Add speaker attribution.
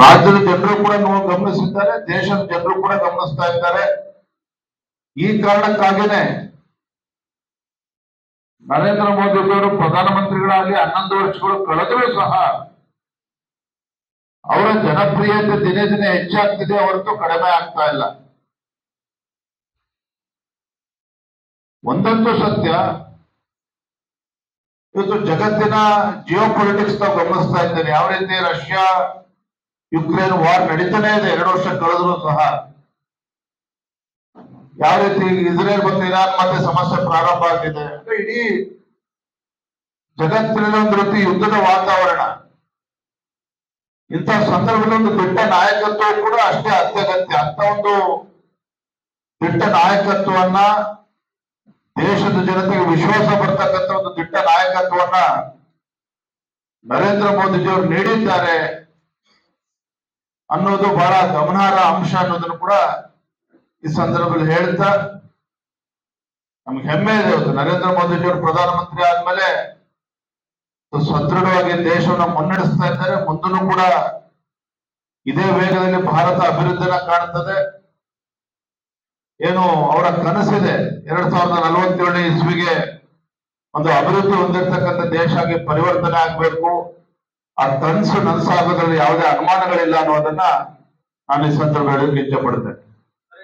Speaker 1: ರಾಜ್ಯದ ಜನರು ಕೂಡ ಗಮನಿಸಿದ್ದಾರೆ, ದೇಶದ ಜನರು ಕೂಡ ಗಮನಿಸ್ತಾ ಇದ್ದಾರೆ. ಈ ಕಾರಣಕ್ಕಾಗೇನೆ ನರೇಂದ್ರ ಮೋದಿ ಅವರು ಪ್ರಧಾನಮಂತ್ರಿಗಳಾಗಿ ಹನ್ನೊಂದು ವರ್ಷಗಳು ಕಳೆದರೂ ಸಹ ಅವರ ಜನಪ್ರಿಯತೆ ದಿನೇ ದಿನೇ ಹೆಚ್ಚಾಗ್ತಿದೆ, ಹೊರತು ಕಡಿಮೆ ಆಗ್ತಾ ಇಲ್ಲ. ಒಂದಂತೂ ಸತ್ಯ, ಇವತ್ತು ಜಗತ್ತಿನ ಜಿಯೋ ಪೊಲಿಟಿಕ್ಸ್ ನಾವು ಗಮನಿಸ್ತಾ ಇದ್ದೇನೆ. ಯಾವ ರೀತಿ ರಷ್ಯಾ ಯುಕ್ರೇನ್ ವಾರ್ ನಡೀತಾನೆ ಇದೆ, ಎರಡು ವರ್ಷ ಕಳೆದ್ರು ಸಹ. ಯಾವ ರೀತಿ ಇಸ್ರೇಲ್ ಮತ್ತು ಇರಾನ್ ಮತ್ತೆ ಸಮಸ್ಯೆ ಪ್ರಾರಂಭ ಆಗಿದೆ ಅಂದ್ರೆ ಇಡೀ ಜಗತ್ತಿನ ಒಂದು ಯುದ್ಧದ ವಾತಾವರಣ. ಇಂಥ ಸಂದರ್ಭದಲ್ಲಿ ಒಂದು ದಿಟ್ಟ ನಾಯಕತ್ವ ಕೂಡ ಅಷ್ಟೇ ಅತ್ಯಗತ್ಯ. ಅಂತ ಒಂದು ದಿಟ್ಟ ನಾಯಕತ್ವವನ್ನ ದೇಶದ ಜನತೆಗೆ ವಿಶ್ವಾಸ ಬರ್ತಕ್ಕಂಥ ಒಂದು ದಿಟ್ಟ ನಾಯಕತ್ವವನ್ನ ನರೇಂದ್ರ ಮೋದಿಜಿಯವರು ನೀಡಿದ್ದಾರೆ. ಅನ್ನೋದು ಬಹಳ ಗಮನಾರ್ಹ ಅಂಶ ಅನ್ನೋದನ್ನು ಕೂಡ ಈ ಸಂದರ್ಭದಲ್ಲಿ ಹೇಳ್ತಾ, ನಮ್ಗೆ ಹೆಮ್ಮೆ ಇದೆ ಇವತ್ತು. ನರೇಂದ್ರ ಮೋದಿಜಿಯವರು ಪ್ರಧಾನಮಂತ್ರಿ ಆದ್ಮೇಲೆ ಸದೃಢವಾಗಿ ದೇಶವನ್ನು ಮುನ್ನಡೆಸ್ತಾ ಇದ್ದಾರೆ. ಮುಂದೂ ಕೂಡ ಇದೇ ವೇಗದಲ್ಲಿ ಭಾರತ ಅಭಿವೃದ್ಧಿನ ಕಾಣುತ್ತದೆ ಏನು ಅವರ ಕನಸಿದೆ. ಎರಡ್ ಸಾವಿರದ ನಲವತ್ತೇಳನೇ ಇಸ್ವಿಗೆ ಒಂದು ಅಭಿವೃದ್ಧಿ ಹೊಂದಿರತಕ್ಕಂಥ ದೇಶ ಆಗಿ ಪರಿವರ್ತನೆ ಆಗ್ಬೇಕು. ಆ ಕನಸು ನನಸಾಗೋದ್ರಲ್ಲಿ ಯಾವುದೇ ಅನುಮಾನಗಳಿಲ್ಲ ಅನ್ನೋದನ್ನ ನಾನು ಈ ಸಂದರ್ಭ ಹೇಳಲಿಕ್ಕೆ ಇಚ್ಛೆ